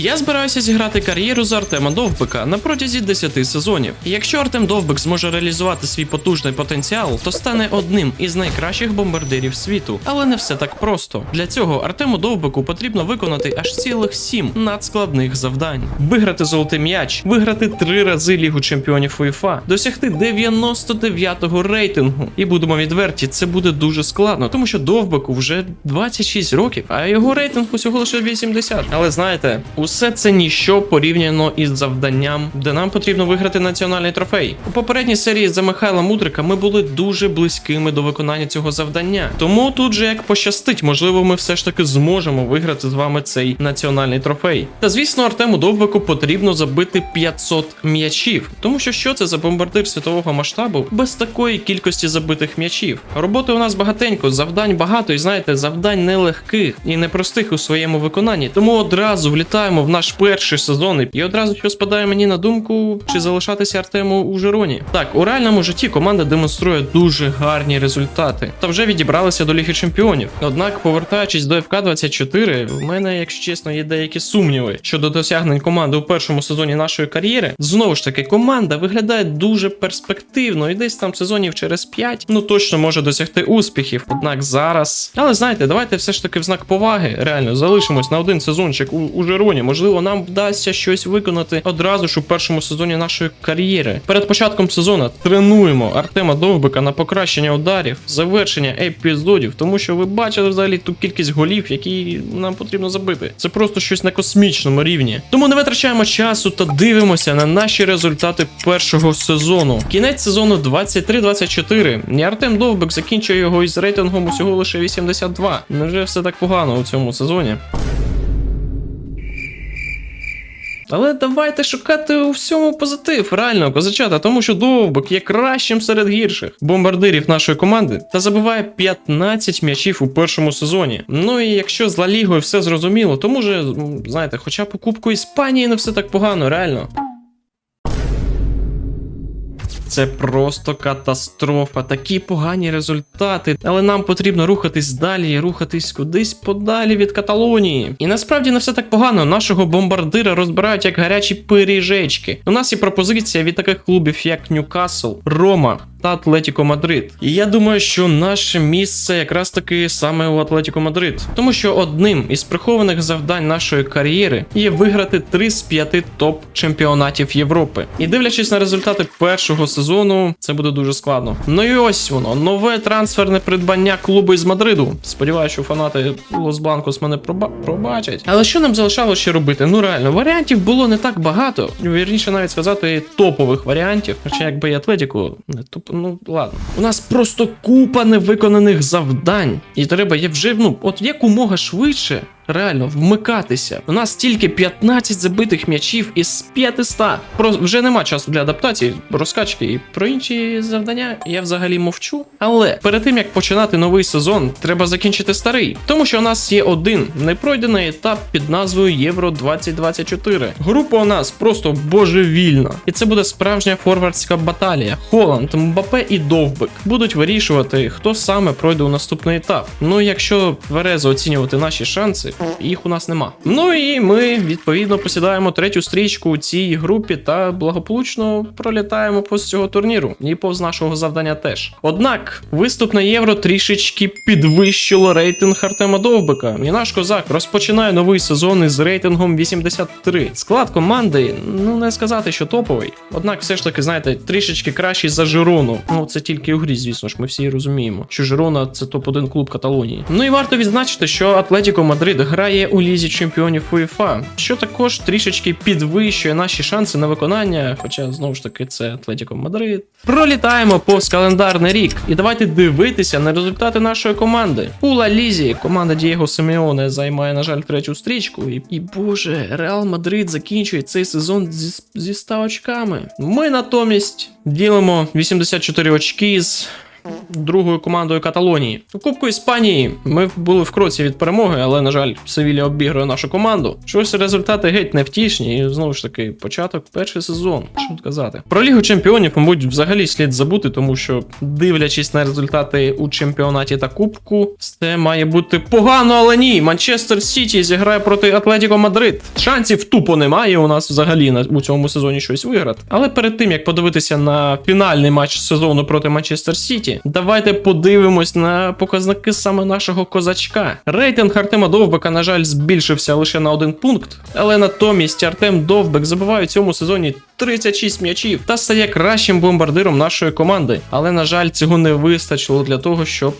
Я збираюся зіграти кар'єру з Артема Довбика на протязі 10 сезонів. Якщо Артем Довбик зможе реалізувати свій потужний потенціал, то стане одним із найкращих бомбардирів світу. Але не все так просто. Для цього Артему Довбику потрібно виконати аж цілих 7 надскладних завдань: виграти золотий м'яч, виграти три рази Лігу чемпіонів УЄФА, досягти 99-го рейтингу. І будемо відверті, це буде дуже складно, тому що Довбику вже 26 років, а його рейтинг усього лише 80. Але знаєте, усе це ніщо порівняно із завданням, де нам потрібно виграти національний трофей. У попередній серії за Михайла Мудрика ми були дуже близькими до виконання цього завдання. Тому тут же як пощастить, можливо, ми все ж таки зможемо виграти з вами цей національний трофей. Та звісно, Артему Довбику потрібно забити 500 м'ячів, тому що що це за бомбардир світового масштабу без такої кількості забитих м'ячів. Роботи у нас багатенько, завдань багато, і знаєте, завдань нелегких і непростих у своєму виконанні. Тому одразу влітаємо в наш перший сезон, і одразу що спадає мені на думку, чи залишатися Артему у Жироні. Так, у реальному житті команда демонструє дуже гарні результати та вже відібралися до Ліги Чемпіонів. Однак, повертаючись до ФК 24, в мене, якщо чесно, є деякі сумніви щодо досягнень команди у першому сезоні нашої кар'єри. Знову ж таки, команда виглядає дуже перспективно, і десь там сезонів через 5, ну точно може досягти успіхів. Однак зараз. Але знаєте, давайте все ж таки в знак поваги. Реально залишимось на один сезончик у, у Жироні. Можливо, нам вдасться щось виконати одразу ж у першому сезоні нашої кар'єри. Перед початком сезону тренуємо Артема Довбика на покращення ударів, завершення епізодів, тому що ви бачили взагалі ту кількість голів, які нам потрібно забити. Це просто щось на космічному рівні. Тому не витрачаємо часу та дивимося на наші результати першого сезону. Кінець сезону 23-24. І Артем Довбик закінчує його із рейтингом усього лише 82. Невже все так погано у цьому сезоні? Але давайте шукати у всьому позитив, реально, козачата, тому що Довбик є кращим серед гірших бомбардирів нашої команди та забиває 15 м'ячів у першому сезоні. Ну і якщо з Ла Лігою все зрозуміло, то може, знаєте, хоча у Кубку Іспанії не все так погано, реально. Це просто катастрофа, такі погані результати. Але нам потрібно рухатись далі, рухатись кудись подалі від Каталонії. І насправді не все так погано. Нашого бомбардира розбирають як гарячі пиріжечки. У нас є пропозиція від таких клубів, як Ньюкасл, Рома. Та Атлетіко Мадрид. І я думаю, що наше місце якраз таки саме у Атлетіко Мадрид. Тому що одним із прихованих завдань нашої кар'єри є виграти 3 з 5 топ-чемпіонатів Європи. І дивлячись на результати першого сезону, це буде дуже складно. Ну і ось воно, нове трансферне придбання клубу із Мадриду. Сподіваюся, що фанати Лос Бланкос мене проба- пробачать. Але що нам залишалося ще робити? Ну реально, варіантів було не так багато. Вірніше навіть сказати топових варіантів. Хоча якби і Атлетіко не топ, ну ладно. У нас просто купа невиконаних завдань. І треба є вже ну, от якомога швидше. Реально вмикатися. У нас тільки 15 забитих м'ячів із 500. Про вже нема часу для адаптації, розкачки і про інші завдання я взагалі мовчу. Але перед тим як починати новий сезон, треба закінчити старий, тому що у нас є один непройдений етап під назвою Євро 2024. Група у нас просто божевільна, і це буде справжня форвардська баталія. Холанд, Мбапе і Довбик будуть вирішувати, хто саме пройде у наступний етап. Ну якщо тверезо оцінювати наші шанси, їх у нас нема. Ну і ми відповідно посідаємо третю стрічку у цій групі та благополучно пролітаємо повз цього турніру і повз нашого завдання теж. Однак виступ на євро трішечки підвищило рейтинг Артема Довбика. І наш козак розпочинає новий сезон із рейтингом 83. Склад команди, ну не сказати, що топовий. Однак, все ж таки, знаєте, трішечки кращий за Жирону. Ну це тільки у грі, звісно ж, ми всі розуміємо, що Жирона це топ-1 клуб Каталонії. Ну і варто відзначити, що Атлетіко Мадрид грає у лізі чемпіонів УЄФА, що також трішечки підвищує наші шанси на виконання. Хоча знову ж таки це Атлетіко Мадрид. Пролітаємо повз календарний рік, і давайте дивитися на результати нашої команди. У Ла Лізі команда Дієго Симеоне займає, на жаль, третю стрічку. І, і боже, Реал Мадрид закінчує цей сезон зі, зі 100 очками. Ми натомість ділимо 84 очки з другою командою Каталонії. У Кубку Іспанії ми були в кроці від перемоги, але, на жаль, Севілля обігрує нашу команду. Щось результати геть невтішні, і знову ж таки, початок перший сезон. Що казати? Про Лігу Чемпіонів, мабуть, взагалі слід забути, тому що, дивлячись на результати у чемпіонаті та Кубку, це має бути погано, але ні. Манчестер Сіті зіграє проти Атлетіко Мадрид. Шансів тупо немає у нас взагалі на у цьому сезоні щось виграти. Але перед тим як подивитися на фінальний матч сезону проти Манчестер Сіті, давайте подивимось на показники саме нашого козачка. Рейтинг Артема Довбека, на жаль, збільшився лише на один пункт, але натомість Артем Довбек забиває у цьому сезоні 36 м'ячів та стає кращим бомбардиром нашої команди. Але на жаль, цього не вистачило для того, щоб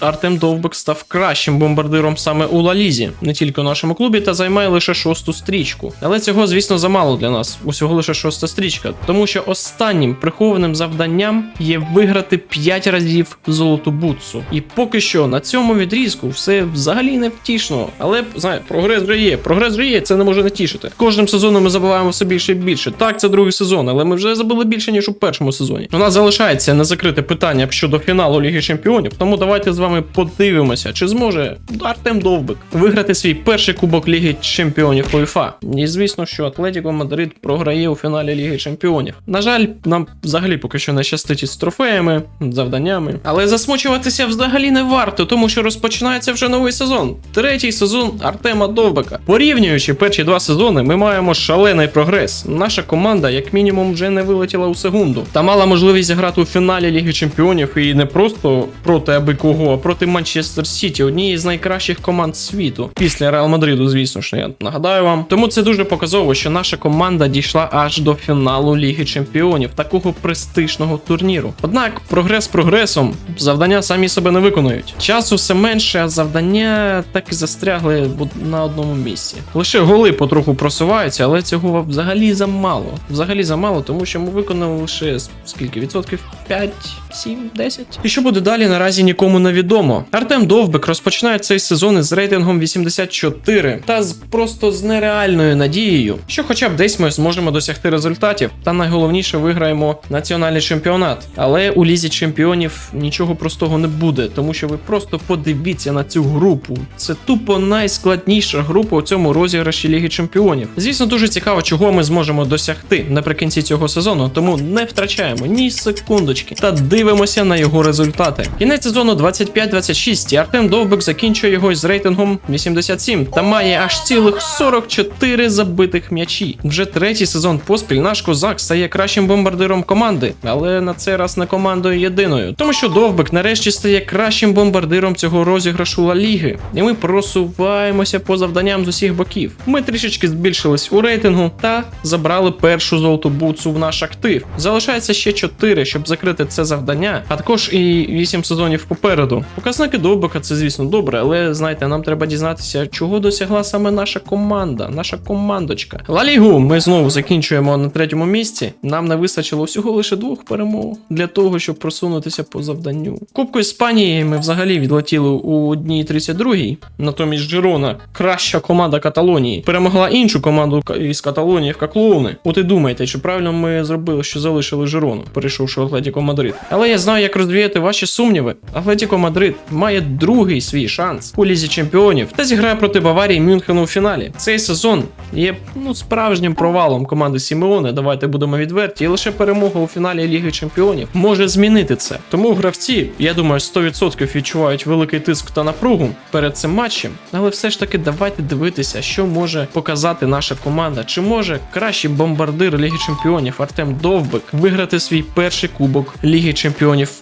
Артем Довбек став кращим бомбардиром саме у Лалізі, не тільки у нашому клубі, та займає лише шосту стрічку. Але цього, звісно, замало для нас. Усього лише шоста стрічка, тому що останнім прихованим завданням є виграти 5 разів золоту бутсу. І поки що на цьому відрізку все взагалі не втішно. Але знає, прогрес вже є. Прогрес вже є, це не може не тішити. Кожним сезоном ми забуваємо все більше і більше. Так, це другий сезон, але ми вже забули більше ніж у першому сезоні. У нас залишається незакрите питання щодо фіналу Ліги Чемпіонів. Тому давайте з вами подивимося, чи зможе Артем Довбик виграти свій перший кубок Ліги Чемпіонів УЄФА. І звісно, що Атлетіко Мадрид програє у фіналі Ліги Чемпіонів. На жаль, нам взагалі поки що не щастить із трофеями, завданнями. Але засмучуватися взагалі не варто, тому що розпочинається вже новий сезон. Третій сезон Артема Довбика. Порівнюючи перші два сезони, ми маємо шалений прогрес. Наша команда, як мінімум, вже не вилетіла у секунду. Та мала можливість зіграти у фіналі Ліги Чемпіонів і не просто проти аби кого, а проти Манчестер Сіті, однієї з найкращих команд світу. Після Реал Мадриду, звісно ж, я нагадаю вам. Тому це дуже показово, що наша команда дійшла аж до фіналу Ліги Чемпіонів, такого престижного турніру. Однак прогрес прогресом, завдання самі себе не виконують. Часу все менше, а завдання так і застрягли на одному місці. Лише голи потроху просуваються, але цього взагалі замало. Взагалі замало, тому що ми виконали лише скільки відсотків? 5, 7, 10? І що буде далі, наразі нікому не відомо. Артем Довбик розпочинає цей сезон із рейтингом 84 та з просто з нереальною надією, що хоча б десь ми зможемо досягти результатів, та найголовніше виграємо національний чемпіонат. Але у лізі чемпіонів нічого простого не буде, тому що ви просто подивіться на цю групу. Це тупо найскладніша група у цьому розіграші Ліги Чемпіонів. Звісно, дуже цікаво, чого ми зможемо досягти наприкінці цього сезону, тому не втрачаємо ні секундочки та дивимося на його результати. Кінець сезону 25-26 і Артем Довбик закінчує його з рейтингом 87 та має аж цілих 44 забитих м'ячі. Вже третій сезон поспіль наш козак стає кращим бомбардиром команди, але на цей раз не командою єдиною, тому що Довбик нарешті стає кращим бомбардиром цього розіграшу Ла Ліги, і ми просуваємося по завданням з усіх боків. Ми трішечки збільшились у рейтингу та забрали першу золоту бутсу в наш актив. Залишається ще 4, щоб закрити це завдання, а також і 8 сезонів попереду. Показники Довбика це, звісно, добре, але знаєте, нам треба дізнатися, чого досягла саме наша команда, наша командочка. Ла Лігу ми знову закінчуємо на третьому місці. Нам не вистачило всього лише двох перемог для того, щоб просунутися по завданню. Кубку Іспанії ми взагалі відлетіли у одній 32-й, натомість Жирона, краща команда Каталонії, перемогла іншу команду із Каталонії в Каклоуни. От і думаєте, чи правильно ми зробили, що залишили Жирону, перейшовши в Атлетіко Мадрид. Але я знаю, як розвіяти ваші сумніви. Атлетіко Мадрид має другий свій шанс у лізі чемпіонів та зіграє проти Баварії Мюнхену у фіналі. Цей сезон є ну справжнім провалом команди Сімеоне. Давайте будемо відверті. І лише перемога у фіналі Ліги Чемпіонів може змінити це. Тому гравці, я думаю, 100% відчувають великий тиск та напругу перед цим матчем. Але все ж таки давайте дивитися, що може показати наша команда. Чи може кращий бомбардир Ліги Чемпіонів Артем Довбик виграти свій перший кубок Ліги Чемпіонів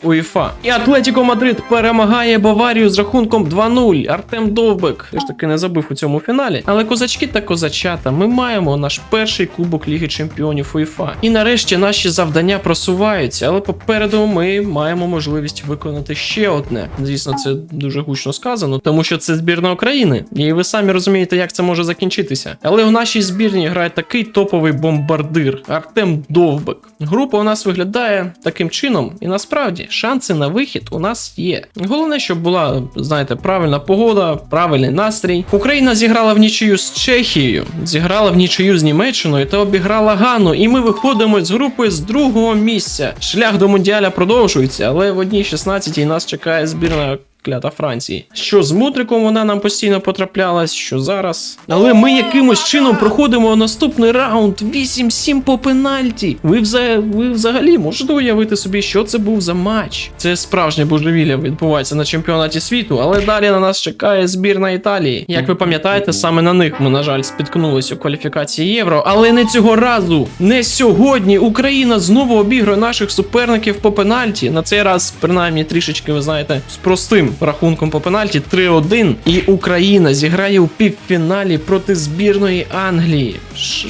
УЄФА. І Атлетіко Мадрид перемагає Баварію з рахунком 2-0. Артем Довбик все ж таки не забив у цьому фіналі. Але козачки та козачата, ми маємо наш перший кубок Ліги Чемпіонів УЄФА. І нарешті наші завдання просуваються, але попереду ми маємо можливість виконати ще одне. Звісно, це дуже гучно сказано, тому що це збірна України, і ви самі розумієте, як це може закінчитися. Але в нашій збірні грає такий топовий бомбардир Артем Довбик. Група у нас виглядає таким чином, і насправді. Насправді шанси на вихід у нас є. Головне, щоб була, знаєте, правильна погода, правильний настрій. Україна зіграла в нічию з Чехією, зіграла в нічию з Німеччиною та обіграла Гану. І ми виходимо з групи з другого місця. Шлях до мундіаля продовжується, але в одній 16 нас чекає збірна. Клята Франції. Що з Мудриком вона нам постійно потраплялась, що зараз. Але ми якимось чином проходимо наступний раунд 8-7 по пенальті. Ви, вза... ви взагалі можете уявити собі, що це був за матч? Це справжнє божевілля відбувається на чемпіонаті світу, але далі на нас чекає збірна Італії. Як ви пам'ятаєте, саме на них ми, на жаль, спіткнулися у кваліфікації євро, але не цього разу. Не сьогодні. Україна знову обігрує наших суперників по пенальті. На цей раз, принаймні, трішечки, ви знаєте, з простим рахунком по пенальті 3-1. І Україна зіграє у півфіналі проти збірної Англії.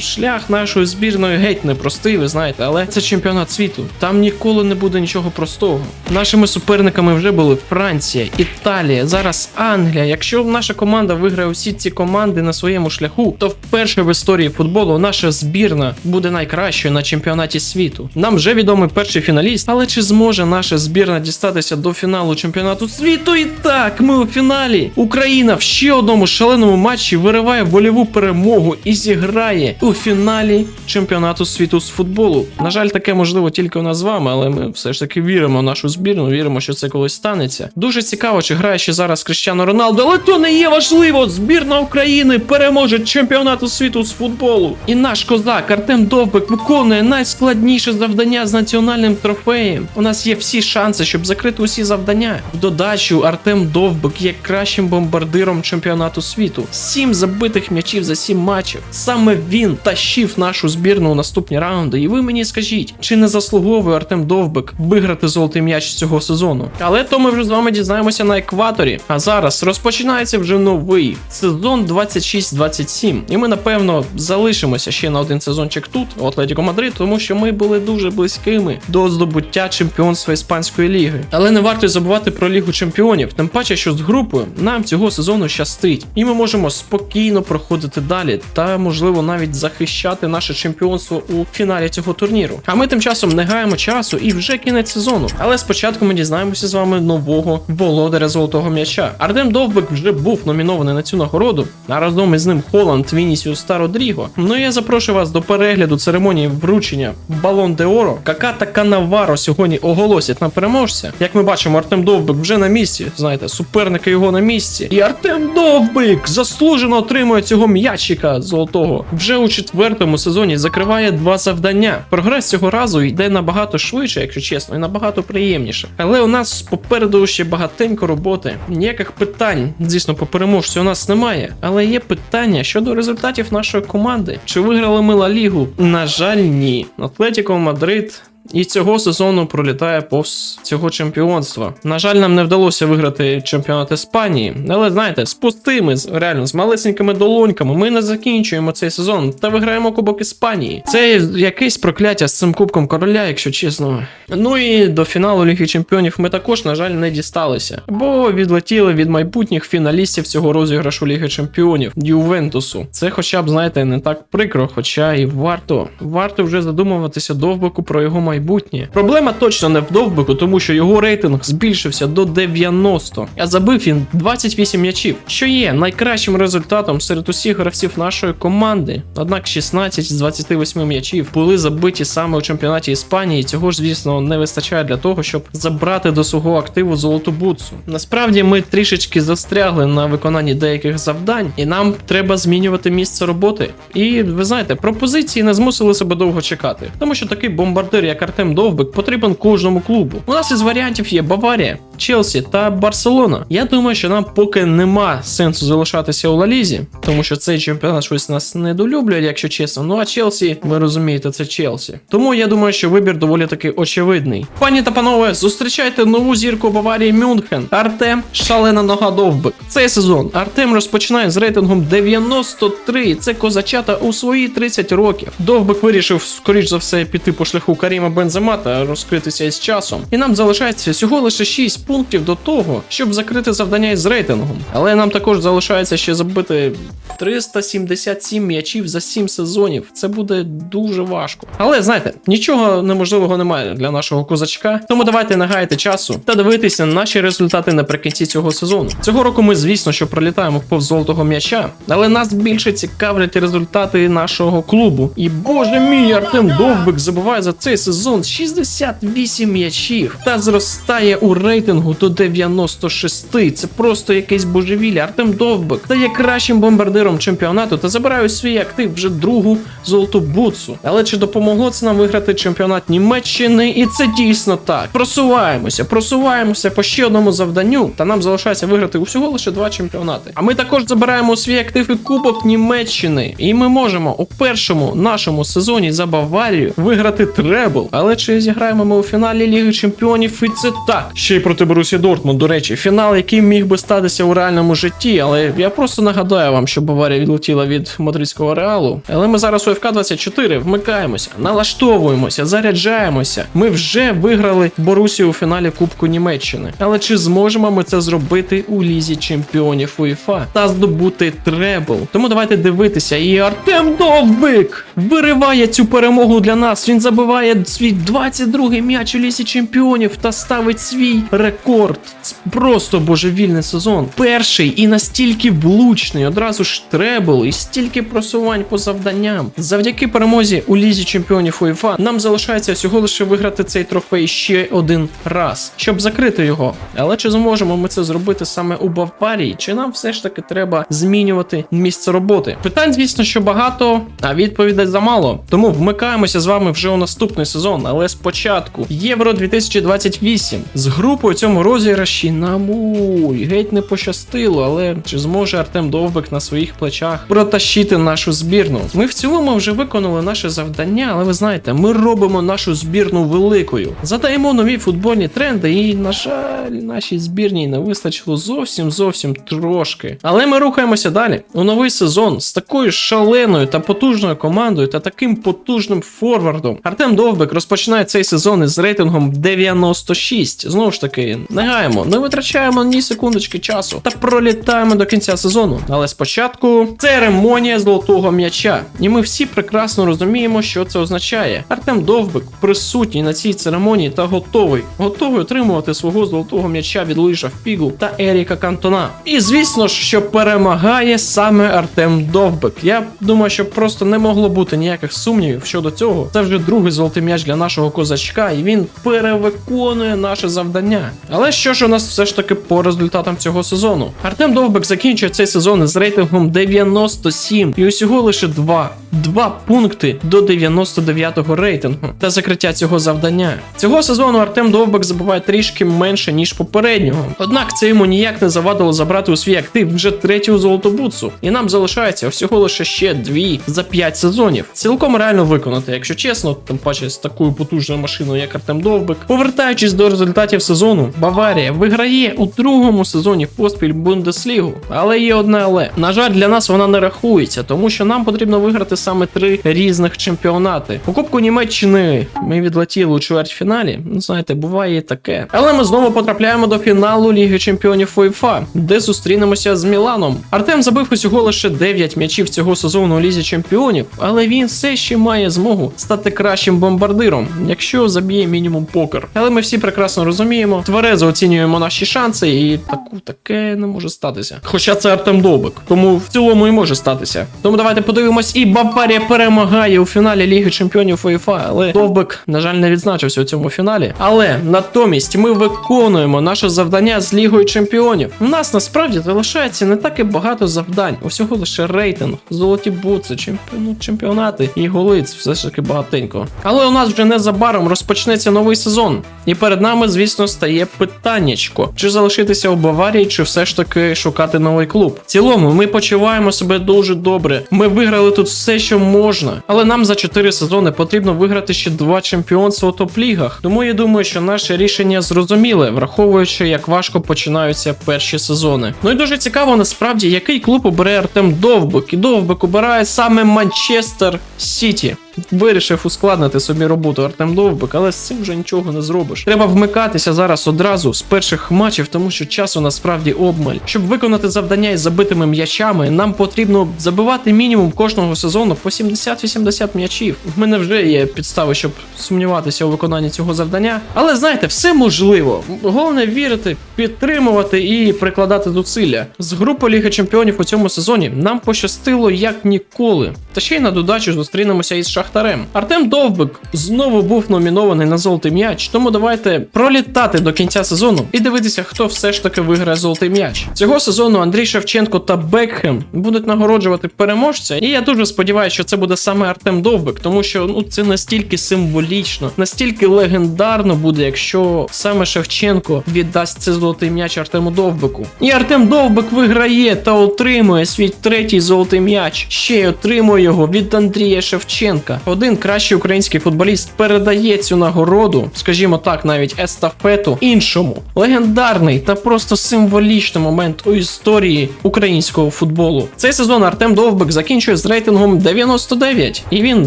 Шлях нашої збірної геть непростий, ви знаєте, але це чемпіонат світу. Там ніколи не буде нічого простого. Нашими суперниками вже були Франція, Італія, зараз Англія. Якщо наша команда виграє усі ці команди на своєму шляху, то вперше в історії футболу наша збірна буде найкращою на чемпіонаті світу. Нам вже відомий перший фіналіст, але чи зможе наша збірна дістатися до фіналу чемпіонату світу? І так, ми у фіналі. Україна в ще одному шаленому матчі вириває вольову перемогу і зіграє у фіналі чемпіонату світу з футболу. На жаль, таке можливо тільки у нас з вами, але ми все ж таки віримо в нашу збірну, віримо, що це колись станеться. Дуже цікаво, чи грає ще зараз Кріштіано Роналдо, але то не є важливо. Збірна України переможе чемпіонату світу з футболу. І наш козак Артем Довбик виконує найскладніше завдання з національним трофеєм. У нас є всі шанси, щоб закрити усі завдання. В додачу Артем Довбик є кращим бомбардиром чемпіонату світу. Сім забитих м'ячів за сім матчів. Саме він тащив нашу збірну у наступні раунди. І ви мені скажіть, чи не заслуговує Артем Довбик виграти золотий м'яч цього сезону? Але то ми вже з вами дізнаємося на екваторі. А зараз розпочинається вже новий сезон 26-27. І ми напевно залишимося ще на один сезончик тут, у Атлетіко Мадрид, тому що ми були дуже близькими до здобуття чемпіонства іспанської ліги. Але не варто забувати про лігу чемпіонів, тим паче, що з групою нам цього сезону щастить, і ми можемо спокійно проходити далі та, можливо, навіть захищати наше чемпіонство у фіналі цього турніру. А ми тим часом не гаємо часу і вже кінець сезону. Але спочатку ми дізнаємося з вами нового володаря золотого м'яча. Артем Довбик вже був номінований на цю нагороду, а разом із ним Холланд, Вінісіус та Родріго. Ну і я запрошую вас до перегляду церемонії вручення Балон де Оро. Кака та Канаваро сьогодні оголосять на переможця. Як ми бачимо, Артем Довбик вже на місці. Знаєте, суперники його на місці. І Артем Довбик заслужено отримує цього м'ячика золотого. Вже у четвертому сезоні закриває два завдання. Прогрес цього разу йде набагато швидше, якщо чесно, і набагато приємніше. Але у нас попереду ще багатенько роботи. Ніяких питань, звісно, по переможцю у нас немає. Але є питання щодо результатів нашої команди. Чи виграли ми Ла Лігу? На жаль, ні. Атлетіко Мадрид і цього сезону пролітає повз цього чемпіонства. На жаль, нам не вдалося виграти чемпіонат Іспанії, але знаєте, з пустими, реально з малесенькими долоньками, ми не закінчуємо цей сезон та виграємо Кубок Іспанії. Це якесь прокляття з цим кубком короля, якщо чесно. Ну і до фіналу Ліги Чемпіонів ми також, на жаль, не дісталися, бо відлетіли від майбутніх фіналістів цього розіграшу Ліги Чемпіонів Ювентусу. Це, хоча б, знаєте, не так прикро, хоча і варто. Варто вже задумуватися довбику про його майбутнє. Проблема точно не в довбику, тому що його рейтинг збільшився до 90, а забив він 28 м'ячів, що є найкращим результатом серед усіх гравців нашої команди. Однак 16 з 28 м'ячів були забиті саме у чемпіонаті Іспанії. Цього ж, звісно, не вистачає для того, щоб забрати до свого активу золоту бутсу. Насправді ми трішечки застрягли на виконанні деяких завдань, і нам треба змінювати місце роботи. І ви знаєте, пропозиції не змусили себе довго чекати, тому що такий бомбардир, як Артем Довбик, потрібен кожному клубу. У нас із варіантів є Баварія, Челсі та Барселона. Я думаю, що нам поки нема сенсу залишатися у Лалізі, тому що цей чемпіонат щось нас недолюблює, якщо чесно. Ну а Челсі, ви розумієте, це Челсі. Тому я думаю, що вибір доволі таки очевидний. Пані та панове, зустрічайте нову зірку Баварії Мюнхен. Артем шалена нога довбик. Цей сезон Артем розпочинає з рейтингом 93. Це козачата у свої 30 років. Довбик вирішив, скоріш за все, піти по шляху Каріма Каріма Бензема та розкритися із часом. І нам залишається всього лише 6 пунктів до того, щоб закрити завдання із рейтингом. Але нам також залишається ще забити 377 м'ячів за 7 сезонів. Це буде дуже важко. Але знаєте, нічого неможливого немає для нашого козачка. Тому давайте не гаяти часу та дивитися на наші результати наприкінці цього сезону. Цього року ми, звісно, що пролітаємо повз золотого м'яча, але нас більше цікавлять результати нашого клубу. І боже мій, Артем Довбик забиває за цей сезон 68 м'ячів та зростає у рейтингу до 96. Це просто якесь божевілля. Артем Довбик стає кращим бомбардиром чемпіонату та забирає свій актив вже другу золоту бутсу. Але чи допомогло це нам виграти чемпіонат Німеччини? І це дійсно так. Просуваємося, просуваємося по ще одному завданню, та нам залишається виграти усього лише два чемпіонати. А ми також забираємо свій актив і Кубок Німеччини. І ми можемо у першому нашому сезоні за Баварію виграти требл. Але чи зіграємо ми у фіналі Ліги Чемпіонів? І це так. Ще й проти Борусі Дортмунд, до речі, фінал, який міг би статися у реальному житті. Але я просто нагадаю вам, що Баварія відлетіла від мадридського реалу. Але ми зараз у ФК 24 вмикаємося, налаштовуємося, заряджаємося. Ми вже виграли Борусію у фіналі Кубку Німеччини. Але чи зможемо ми це зробити у лізі чемпіонів УЄФА та здобути требл? Тому давайте дивитися. І Артем Довбик вириває цю перемогу для нас. Він забиває свій 22-й м'яч у лісі чемпіонів та ставить свій рекорд. Це просто божевільний сезон. Перший і настільки влучний, одразу ж требл, і стільки просувань по завданням. Завдяки перемозі у лізі чемпіонів УЄФА нам залишається всього лише виграти цей трофей ще один раз, щоб закрити його. Але чи зможемо ми це зробити саме у Баварії? Чи нам все ж таки треба змінювати місце роботи? Питань, звісно, що багато, а відповідей замало. Тому вмикаємося з вами вже у наступний сезон. Але спочатку Євро 2028 з групою цьому розіграші нам уй, геть не пощастило. Але чи зможе Артем Довбик на своїх плечах протащити нашу збірну? Ми в цілому вже виконали наше завдання, але ви знаєте, ми робимо нашу збірну великою. Задаємо нові футбольні тренди, і, на жаль, нашій збірній не вистачило зовсім зовсім трошки. Але ми рухаємося далі у новий сезон з такою шаленою та потужною командою та таким потужним форвардом. Артем Довбик розпочинає цей сезон із рейтингом 96. Знову ж таки, не гаємо, не витрачаємо ні секундочки часу та пролітаємо до кінця сезону. Але спочатку церемонія золотого м'яча. І ми всі прекрасно розуміємо, що це означає. Артем Довбик присутній на цій церемонії та готовий, готовий отримувати свого золотого м'яча від Луїша Фпігу та Еріка Кантона. І звісно ж, що перемагає саме Артем Довбик. Я думаю, що просто не могло бути ніяких сумнівів щодо цього. Це вже другий золотий м'яч для нашого козачка, і він перевиконує наше завдання. Але що ж у нас все ж таки по результатам цього сезону? Артем Довбик закінчує цей сезон з рейтингом 97 і усього лише два. Два пункти до 99-го рейтингу та закриття цього завдання. Цього сезону Артем Довбик забуває трішки менше ніж попереднього. Однак це йому ніяк не завадило забрати у свій актив вже третю золоту бутсу. І нам залишається всього лише ще дві за 5 сезонів. Цілком реально виконати, якщо чесно, тим паче з такою потужною машиною, як Артем Довбик. Повертаючись до результатів сезону, Баварія виграє у другому сезоні поспіль Бундеслігу. Але є одне але. На жаль, для нас вона не рахується, тому що нам потрібно виграти саме три різних чемпіонати. У Кубку Німеччини ми відлетіли у чвертьфіналі. Ну, знаєте, буває і таке. Але ми знову потрапляємо до фіналу Ліги Чемпіонів УЄФА, де зустрінемося з Міланом. Артем забив усього лише 9 м'ячів цього сезону у Лізі Чемпіонів, але він все ще має змогу стати кращим бомбардиром, якщо заб'є мінімум покер. Але ми всі прекрасно розуміємо, тверезо оцінюємо наші шанси, і таку таке не може статися. Хоча це Артем Довбик, тому в цілому і може статися. Тому давайте подивимось, і Баварія перемагає у фіналі Ліги Чемпіонів УЄФА, але Довбик, на жаль, не відзначився у цьому фіналі. Але натомість ми виконуємо наше завдання з Лігою Чемпіонів. У нас насправді залишається не так і багато завдань. Усього лише рейтинг, золоті бутси, чемпі... ну, чемпіонати і голиць, все ж таки багатенько. Але у нас вже незабаром розпочнеться новий сезон. І перед нами, звісно, стає питаннячко: чи залишитися у Баварії, чи все ж таки шукати новий клуб. В цілому, ми почуваємо себе дуже добре. Ми виграли тут все, що можна. Але нам за 4 сезони потрібно виграти ще два чемпіонства у топ-лігах. Тому я думаю, що наше рішення зрозуміле, враховуючи, як важко починаються перші сезони. Ну і дуже цікаво, насправді, який клуб обере Артем Довбик. І Довбик обирає саме Манчестер Сіті. Вирішив ускладнити собі роботу Артем Довбик, але з цим вже нічого не зробиш. Треба вмикатися зараз одразу з перших матчів, тому що часу насправді обмаль. Щоб виконати завдання із забитими м'ячами, нам потрібно забивати мінімум кожного сезону по 70-80 м'ячів. В мене вже є підстави, щоб сумніватися у виконанні цього завдання. Але знаєте, все можливо. Головне вірити, підтримувати і прикладати зусилля. З групи Ліги Чемпіонів у цьому сезоні нам пощастило як ніколи. Та ще й на додачу зустрінемося із Шахтарем. Артем Довбик знову був номінований на золотий м'яч, тому давайте пролітати до кінця сезону і дивитися, хто все ж таки виграє золотий м'яч. Цього сезону Андрій Шевченко та Бекхем будуть нагороджувати переможця, і я дуже сподіваюся, що це буде саме Артем Довбик, тому що ну це настільки символічно, настільки легендарно буде, якщо саме Шевченко віддасть цей золотий м'яч Артему Довбику. І Артем Довбик виграє та отримує свій третій золотий м'яч. Ще й отримує його від Андрія Шевченка. Один кращий український футболіст передає цю нагороду, скажімо так, навіть естафету іншому. Легендарний та просто символічний момент у історії українського футболу. Цей сезон Артем Довбик закінчує з рейтингом 99, і він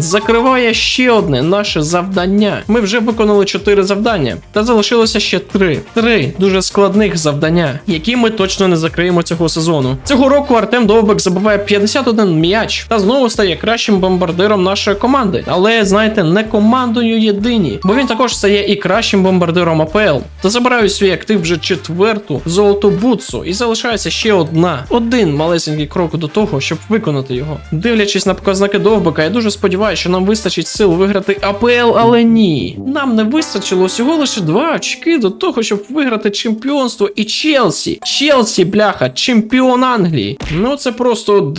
закриває ще одне наше завдання. Ми вже виконали 4 завдання, та залишилося ще 3. Три дуже складних завдання, які ми точно не закриємо цього сезону. Цього року Артем Довбик забиває 51 м'яч та знову стає кращим бомбардиром нашої команди. Але знаєте, не командою єдині, бо він також стає і кращим бомбардиром АПЛ. Та забирає свій актив вже четверту золоту бутсу, і залишається ще одна. Один малесенький крок до того, щоб виконати його. Дивлячись на показники Довбика, я дуже сподіваюся, що нам вистачить сил виграти АПЛ, але ні. Нам не вистачило всього лише два очки до того, щоб виграти чемпіонство і Челсі. Челсі, бляха, чемпіон Англії. Ну це просто.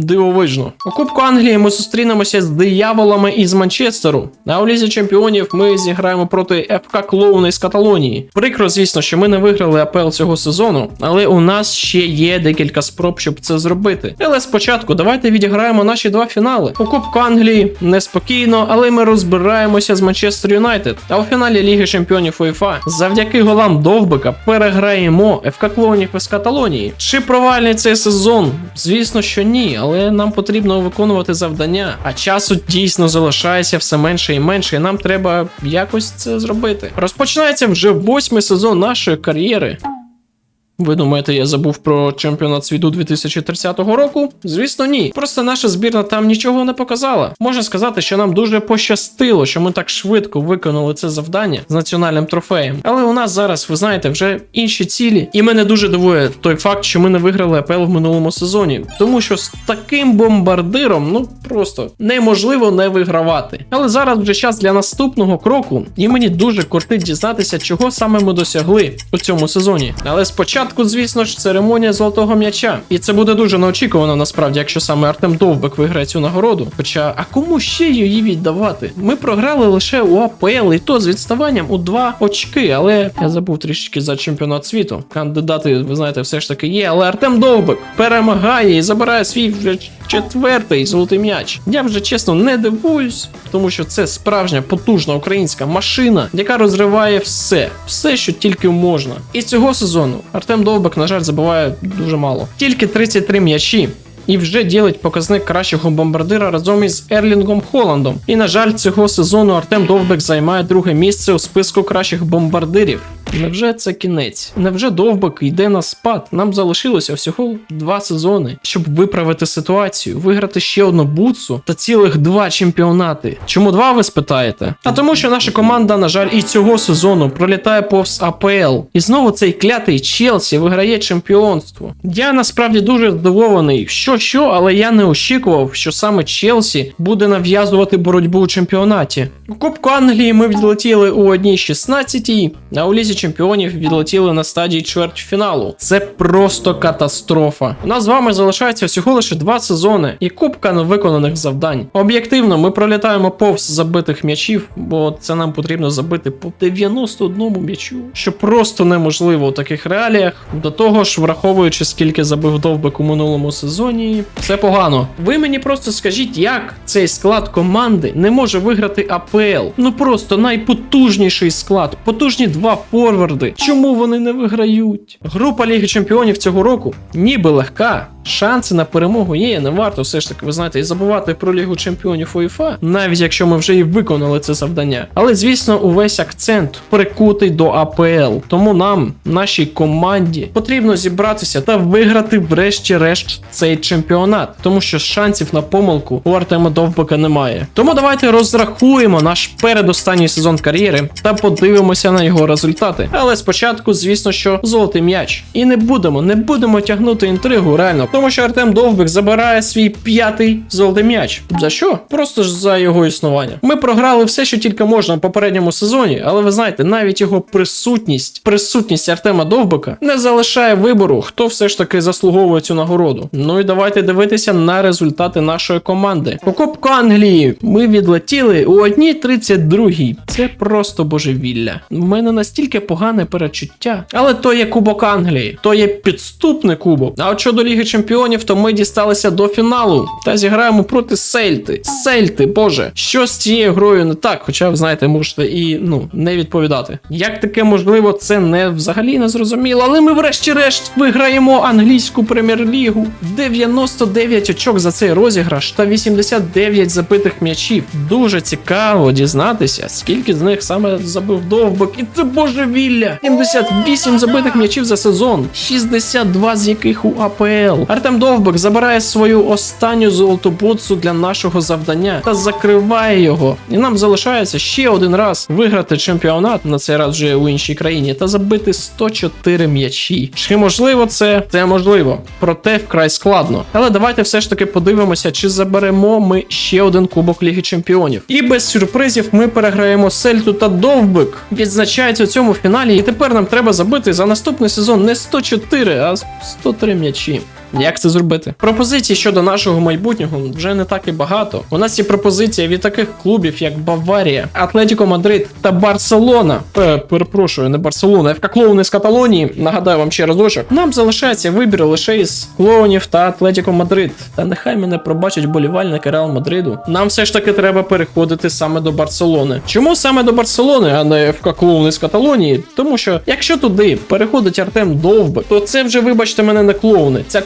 Дивовижно. У Кубку Англії ми зустрінемося з дияволами із Манчестеру. А у Чемпіонів ми зіграємо проти ФК Клоуна із Каталонії. Прикро, звісно, що ми не виграли АПЛ цього сезону, але у нас ще є декілька спроб, щоб це зробити. Але спочатку давайте відіграємо наші два фінали. У Кубку Англії неспокійно, але ми розбираємося з Манчестер Юнайтед. А у фіналі Ліги Чемпіонів УЄФА завдяки голам Довбика переграємо ФК Клоунів із Каталонії. Чи провальний цей сезон? Звісно, що ні, але нам потрібно виконувати завдання. А часу дійсно залишається все менше і менше, і нам треба якось це зробити. Розпочинається вже восьмий сезон нашої кар'єри. Ви думаєте, я забув про чемпіонат світу 2030 року? Звісно, ні. Просто наша збірна там нічого не показала. Можна сказати, що нам дуже пощастило, що ми так швидко виконали це завдання з національним трофеєм. Але у нас зараз, ви знаєте, вже інші цілі. І мене дуже дивує той факт, що ми не виграли АПЛ в минулому сезоні. Тому що з таким бомбардиром, ну просто неможливо не вигравати. Але зараз вже час для наступного кроку, і мені дуже кортить дізнатися, чого саме ми досягли у цьому сезоні. Але спочатку, звісно ж, церемонія золотого м'яча. І це буде дуже неочікувано, насправді, якщо саме Артем Довбик виграє цю нагороду. Хоча, а кому ще її віддавати? Ми програли лише у АПЛ, і то з відставанням у два очки. Але я забув трішечки за чемпіонат світу. Кандидати, ви знаєте, все ж таки є. Але Артем Довбик перемагає і забирає свій вже четвертий золотий м'яч. Я вже чесно не дивуюсь, тому що це справжня потужна українська машина, яка розриває все, все, що тільки можна. І цього сезону Артем Довбик, на жаль, забиває дуже мало. Тільки 33 м'ячі. І вже ділить показник кращого бомбардира разом із Ерлінгом Холландом. І на жаль, цього сезону Артем Довбик займає друге місце у списку кращих бомбардирів. Невже це кінець? Невже довбик йде на спад? Нам залишилося всього два сезони, щоб виправити ситуацію, виграти ще одну бутсу та цілих два чемпіонати. Чому два ви спитаєте? А тому, що наша команда, на жаль, і цього сезону пролітає повз АПЛ. І знову цей клятий Челсі виграє чемпіонство. Я насправді дуже здивований, що що, але я не очікував, що саме Челсі буде нав'язувати боротьбу у чемпіонаті. У Кубку Англії ми відлетіли у одній 16-й, а у Лізі Чемпіонів відлетіли на стадії чвертьфіналу. Це просто катастрофа. У нас з вами залишається всього лише два сезони і кубка невиконаних завдань. Об'єктивно, ми пролітаємо повз забитих м'ячів, бо це нам потрібно забити по 91 м'ячу, що просто неможливо у таких реаліях. До того ж, враховуючи скільки забив довбик у минулому сезоні, це погано. Ви мені просто скажіть, як цей склад команди не може виграти АПЛ? Ну просто найпотужніший склад, потужні два форварди. Чому вони не виграють? Група Ліги Чемпіонів цього року ніби легка, шанси на перемогу є. Не варто все ж таки, ви знаєте, і забувати про Лігу Чемпіонів УЄФА, навіть якщо ми вже і виконали це завдання. Але звісно, увесь акцент прикутий до АПЛ. Тому нам, нашій команді, потрібно зібратися та виграти, врешті-решт, цей чемпіонат, тому що шансів на помилку у Артема Довбика немає. Тому давайте розрахуємо наш передостанній сезон кар'єри та подивимося на його результати. Але спочатку, звісно, що золотий м'яч. І не будемо, не будемо тягнути інтригу, реально, тому що Артем Довбик забирає свій п'ятий золотий м'яч. За що? Просто ж за його існування. Ми програли все, що тільки можна в попередньому сезоні, але ви знаєте, навіть його присутність, присутність Артема Довбика не залишає вибору, хто все ж таки заслуговує цю нагороду. Ну і давайте дивитися на результати нашої команди. По Кубку Англії ми відлетіли у 1.32. Це просто божевілля. У мене настільки погане перечуття. Але то є Кубок Англії, то є підступний кубок. А от щодо Ліги Чемпіонів, то ми дісталися до фіналу та зіграємо проти Сельти. Сельти, боже, що з цією грою не так? Хоча ви знаєте, можете і ну не відповідати. Як таке можливо, це не взагалі не зрозуміло. Але ми, врешті-решт, виграємо англійську прем'єр-лігу. 99 очок за цей розіграш та 89 забитих м'ячів. Дуже цікаво дізнатися, скільки з них саме забив довбик. І це божевілля! 78 забитих м'ячів за сезон, 62 з яких у АПЛ. Артем Довбик забирає свою останню золоту бутсу для нашого завдання та закриває його. І нам залишається ще один раз виграти чемпіонат на цей раз вже у іншій країні та забити 104 м'ячі. Чи можливо це? Це можливо, проте вкрай складно. Але давайте все ж таки подивимося, чи заберемо ми ще один кубок Ліги Чемпіонів. І без сюрпризів ми переграємо Сельту та Довбик. Відзначається у цьому фіналі, і тепер нам треба забити за наступний сезон не 104, а 103 м'ячі. Як це зробити? Пропозицій щодо нашого майбутнього вже не так і багато. У нас є пропозиція від таких клубів, як Баварія, Атлетіко Мадрид та Барселона. Е, перепрошую, не Барселона, ФК Клоуни з Каталонії. Нагадаю вам ще разочок. Нам залишається вибір лише із клоунів та Атлетіко Мадрид. Та нехай мене пробачать болівальники Реал Мадриду. Нам все ж таки треба переходити саме до Барселони. Чому саме до Барселони, а не ФК Клоуни з Каталонії? Тому що якщо туди переходить Артем Довбик, то це вже, вибачте мене, не клоуни. Ця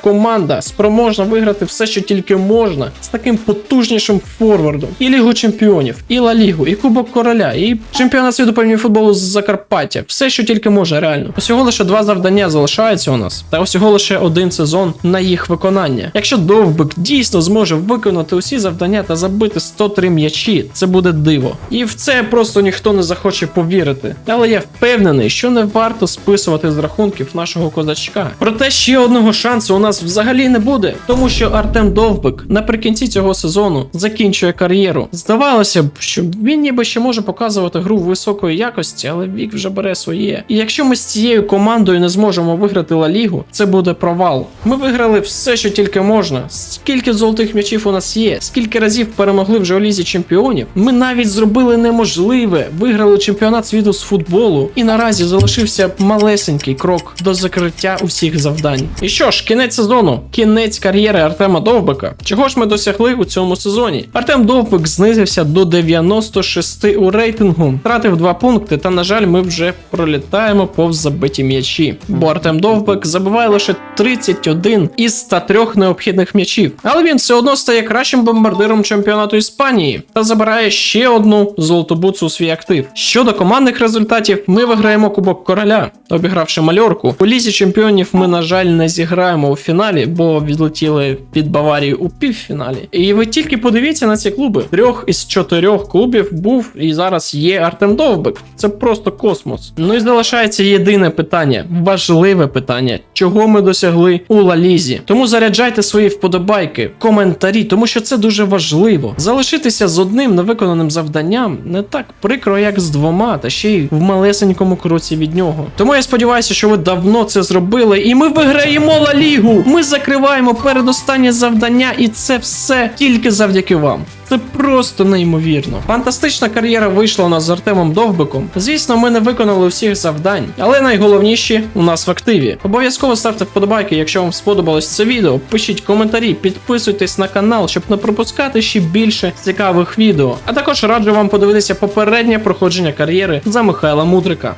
спроможна виграти все, що тільки можна, з таким потужнішим форвардом. І Лігу Чемпіонів, і Ла Лігу, і Кубок Короля, і чемпіонат світу по футболу з Закарпаття. Все, що тільки може, реально. Усього лише два завдання залишаються у нас, та усього лише один сезон на їх виконання. Якщо Довбик дійсно зможе виконати усі завдання та забити 103 м'ячі, це буде диво. І в це просто ніхто не захоче повірити. Але я впевнений, що не варто списувати з рахунків нашого козачка. Проте ще одного шансу у нас взагалі не буде, тому що Артем Довбик наприкінці цього сезону закінчує кар'єру. Здавалося б, що він ніби ще може показувати гру високої якості, але вік вже бере своє. І якщо ми з цією командою не зможемо виграти Ла Лігу, це буде провал. Ми виграли все, що тільки можна. Скільки золотих м'ячів у нас є, скільки разів перемогли вже у лізі чемпіонів. Ми навіть зробили неможливе, виграли чемпіонат світу з футболу, і наразі залишився малесенький крок до закриття усіх завдань. І що ж, кінець сезону, кінець кар'єри Артема Довбика. Чого ж ми досягли у цьому сезоні? Артем Довбик знизився до 96 у рейтингу, втратив 2 пункти, та на жаль, ми вже пролітаємо повз забиті м'ячі. Бо Артем Довбик забиває лише 31 із 103 необхідних м'ячів. Але він все одно стає кращим бомбардиром чемпіонату Іспанії та забирає ще одну золоту бутсу у свій актив. Щодо командних результатів, ми виграємо Кубок Короля, обігравши мальорку. У лізі чемпіонів ми, на жаль, не зіграємо у фіналі, бо відлетіли під Баварію у півфіналі. І ви тільки подивіться на ці клуби. Трьох із чотирьох клубів був і зараз є Артем Довбик. Це просто космос. Ну і залишається єдине питання, важливе питання, чого ми досягли у Лалізі. Тому заряджайте свої вподобайки, коментарі, тому що це дуже важливо. Залишитися з одним невиконаним завданням не так прикро, як з двома, та ще й в малесенькому кроці від нього. Тому я сподіваюся, що ви давно це зробили, і ми виграємо Ла Лігу. Ми закриваємо передостаннє завдання, і це все тільки завдяки вам. Це просто неймовірно. Фантастична кар'єра вийшла у нас з Артемом Довбиком. Звісно, ми не виконали всіх завдань, але найголовніші у нас в активі. Обов'язково ставте вподобайки, якщо вам сподобалось це відео. Пишіть коментарі, підписуйтесь на канал, щоб не пропускати ще більше цікавих відео. А також раджу вам подивитися попереднє проходження кар'єри за Михайла Мудрика.